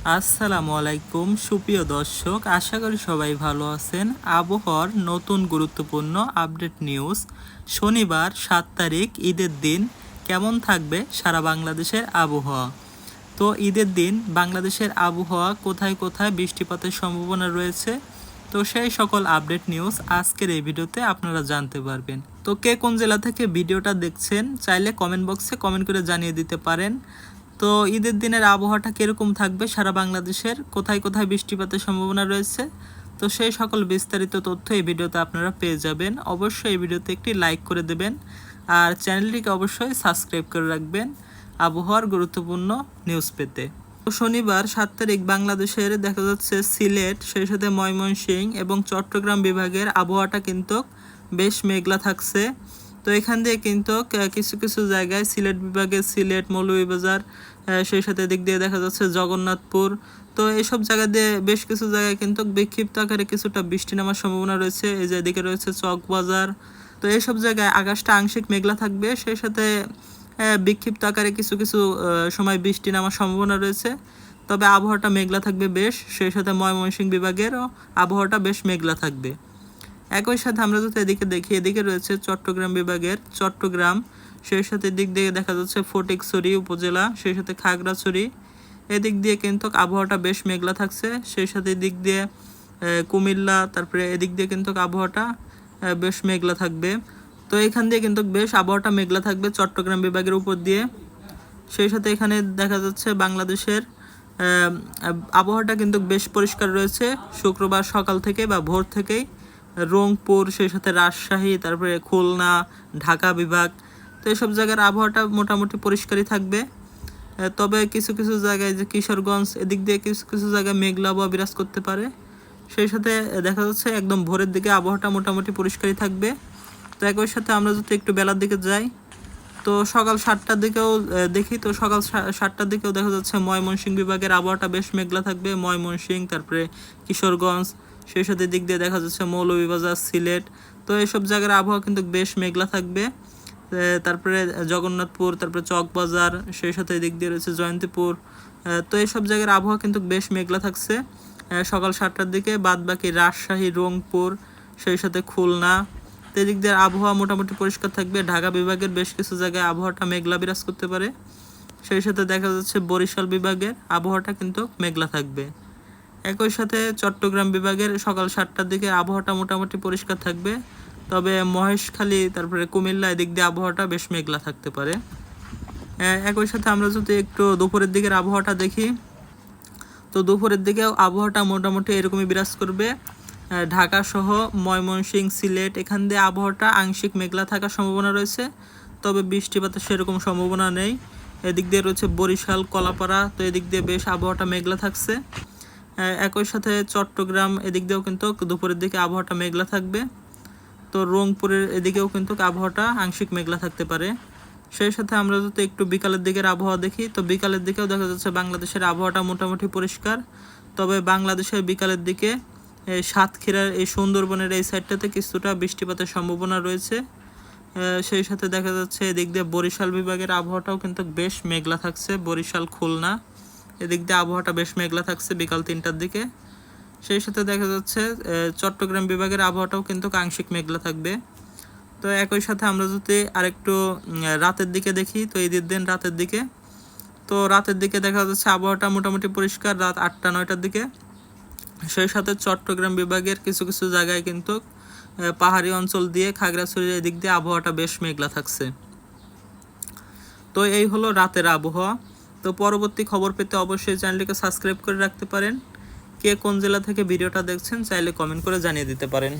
আসসালামু আলাইকুম, সুপ্রিয় দর্শক, আশা করি সবাই ভালো আছেন। আবহাওয়ার নতুন গুরুত্বপূর্ণ আপডেট নিউজ। শনিবার সাত তারিখ, ঈদের দিন কেমন থাকবে সারা বাংলাদেশের আবহাওয়া? তো ঈদের দিন বাংলাদেশের আবহাওয়া, কোথায় কোথায় বৃষ্টিপাতের সম্ভাবনা রয়েছে? তো সেই সকল আপডেট নিউজ আজকের এই ভিডিওতে আপনারা জানতে পারবেন। তো কে কোন জেলা থেকে ভিডিওটা দেখছেন, চাইলে কমেন্ট বক্সে কমেন্ট করে জানিয়ে দিতে পারেন। তো ঈদের দিনের আবহাওয়াটা কীরকম থাকবে সারা বাংলাদেশের? কোথায় কোথায় বৃষ্টিপাতের সম্ভাবনা রয়েছে? তো সেই সকল বিস্তারিত তথ্য এই ভিডিওতে আপনারা পেয়ে যাবেন। অবশ্যই এই ভিডিওতে একটি লাইক করে দেবেন আর চ্যানেলটিকে অবশ্যই সাবস্ক্রাইব করে রাখবেন আবহাওয়ার গুরুত্বপূর্ণ নিউজ পেতে। তো শনিবার সাত তারিখ বাংলাদেশের দেখা যাচ্ছে সিলেট, সেই সাথে ময়মনসিংহ এবং চট্টগ্রাম বিভাগের আবহাওয়াটা কিন্তু বেশ মেঘলা থাকছে। তো এখান দিয়ে কিন্তু কিছু কিছু জায়গায় সিলেট বিভাগের সিলেট, মৌলভীবাজার সেই সাথে দিক দিয়ে দেখা যাচ্ছে জগন্নাথপুর। তো এইসব জায়গা দিয়ে বেশ কিছু জায়গায় কিন্তু বিক্ষিপ্ত আকারে কিছুটা বৃষ্টি নামার সম্ভাবনা রয়েছে। এই যে এদিকে রয়েছে চকবাজার। তো এইসব জায়গায় আকাশটা আংশিক মেঘলা থাকবে। সেই সাথে বিক্ষিপ্ত আকারে কিছু কিছু সময় বৃষ্টি নামার সম্ভাবনা রয়েছে। তবে আবহাওয়াটা মেঘলা থাকবে বেশ। সেই সাথে ময়মনসিংহ বিভাগেরও আবহাওয়াটা বেশ মেঘলা থাকবে। একই সাথে আমরা যদি এদিকে দেখি, এদিকে রয়েছে চট্টগ্রাম বিভাগের। চট্টগ্রাম সেই সাথে দিক দিয়ে দেখা যাচ্ছে ফটিকছড়ি উপজেলা, সেই সাথে খাগড়াছড়ি এদিক দিয়ে কিন্তু আবহাওয়াটা বেশ মেঘলা থাকছে। সেই সাথে দিক দিয়ে কুমিল্লা, তারপরে এদিক দিয়ে কিন্তু আবহাওয়াটা বেশ মেঘলা থাকবে। তো এখান দিয়ে কিন্তু বেশ আবহাওয়াটা মেঘলা থাকবে চট্টগ্রাম বিভাগের উপর দিয়ে। সেই সাথে এখানে দেখা যাচ্ছে বাংলাদেশের আবহাওয়াটা কিন্তু বেশ পরিষ্কার রয়েছে। শুক্রবার সকাল থেকে বা ভোর থেকেই রংপুর, সেই সাথে রাজশাহী, তারপরে খুলনা, ঢাকা বিভাগ তো এসব জায়গার আবহাওয়াটা মোটামুটি পরিষ্কারই থাকবে। তবে কিছু কিছু জায়গায় যে কিশোরগঞ্জ, এদিক দিয়ে কিছু কিছু জায়গায় মেঘলা আবহাওয়া বিরাজ করতে পারে। সেই সাথে দেখা যাচ্ছে একদম ভোরের দিকে আবহাওয়াটা মোটামুটি পরিষ্কারই থাকবে। তো একই সাথে আমরা যদি একটু বেলার দিকে যাই, তো সকাল সাতটার দিকেও দেখি, তো সকাল সাতটার দিকেও দেখা যাচ্ছে ময়মনসিংহ বিভাগের আবহাওয়াটা বেশ মেঘলা থাকবে। ময়মনসিংহ, তারপরে কিশোরগঞ্জ, সেই সাথে দিক দিয়ে দেখা যাচ্ছে মৌলভীবাজার, সিলেট, তো এইসব জায়গার আবহাওয়া কিন্তু বেশ মেঘলা থাকবে। তারপরে জগন্নাথপুর, তারপরে চকবাজার সেই সাথে দিক দিয়ে রয়েছে জয়ন্তীপুর। তো এইসব জায়গার আবহাওয়া কিন্তু বেশ মেঘলা থাকছে। সকাল সাতটার দিকে বাদ বাকি রাজশাহী, রংপুর, সেই সাথে খুলনা। তো এদিক দিয়ে আবহাওয়া মোটামুটি পরিষ্কার থাকবে। ঢাকা বিভাগের বেশ কিছু জায়গায় আবহাওয়াটা মেঘলা বিরাজ করতে পারে। সেই সাথে দেখা যাচ্ছে বরিশাল বিভাগের আবহাওয়াটা কিন্তু মেঘলা থাকবে। একই সাথে চট্টগ্রাম বিভাগের সকাল সাতটার দিকে আবহাওয়াটা মোটামুটি পরিষ্কার থাকবে। তবে মহেশখালী তারপরে কুমিল্লা এদিক দিয়ে আবহাওয়াটা বেশ মেঘলা থাকতে পারে। একই সাথে আমরা যদি একটু দুপুরের দিকের আবহাওয়াটা দেখি, তো দুপুরের দিকেও আবহাওয়াটা মোটামুটি এরকমই বিরাজ করবে। ঢাকা সহ ময়মনসিংহ সিলেট, এখান দিয়ে আবহাওয়াটা আংশিক মেঘলা থাকার সম্ভাবনা রয়েছে, তবে বৃষ্টিপাতের সেরকম সম্ভাবনা নেই। এদিক দিয়ে রয়েছে বরিশাল, কলাপাড়া, তো এদিক দিয়ে বেশ আবহাওয়াটা মেঘলা থাকছে। একই সাথে চট্টগ্রাম, এদিক দিয়েও কিন্তু দুপুরের দিকে আবহাওয়াটা মেঘলা থাকবে। তো রংপুরের এদিকেও কিন্তু আবহাওয়াটা আংশিক মেঘলা থাকতে পারে। সেই সাথে আমরা যদি একটু বিকালের দিকের আবহাওয়া দেখি, তো বিকালের দিকেও দেখা যাচ্ছে বাংলাদেশের আবহাওয়াটা মোটামুটি পরিষ্কার। তবে বাংলাদেশের বিকালের দিকে সাতক্ষীরার এই সুন্দরবনের এই সাইডটাতে কিছুটা বৃষ্টিপাতের সম্ভাবনা রয়েছে। সেই সাথে দেখা যাচ্ছে এদিক দিয়ে বরিশাল বিভাগের আবহাওয়াটাও কিন্তু বেশ মেঘলা থাকছে, বরিশাল খুলনা। এদিক দিয়ে আবহাওয়াটা বেশ মেঘলা থাকছে বিকাল তিনটার দিকে। সেই সাথে দেখা যাচ্ছে চট্টগ্রাম বিভাগের আবহাওয়াটাও কিন্তু আংশিক মেঘলা থাকবে। তো একই সাথে আমরা যদি আরেকটু রাতের দিকে দেখি, তো ঈদের দিন রাতের দিকে, তো রাতের দিকে দেখা যাচ্ছে আবহাওয়াটা মোটামুটি পরিষ্কার রাত আটটা, নয়টার দিকে। সেই সাথে চট্টগ্রাম বিভাগের কিছু কিছু জায়গায় কিন্তু পাহাড়ি অঞ্চল দিয়ে খাগড়াছড়ির এদিক দিয়ে আবহাওয়াটা বেশ মেঘলা থাকছে। তো এই হলো রাতের আবহাওয়া। তো পরবর্তী খবর পেতে অবশ্যই চ্যানেলটিকে সাবস্ক্রাইব করে রাখতে পারেন। কে কোন জেলা থেকে ভিডিওটা দেখছেন চাইলে কমেন্ট করে জানিয়ে দিতে পারেন।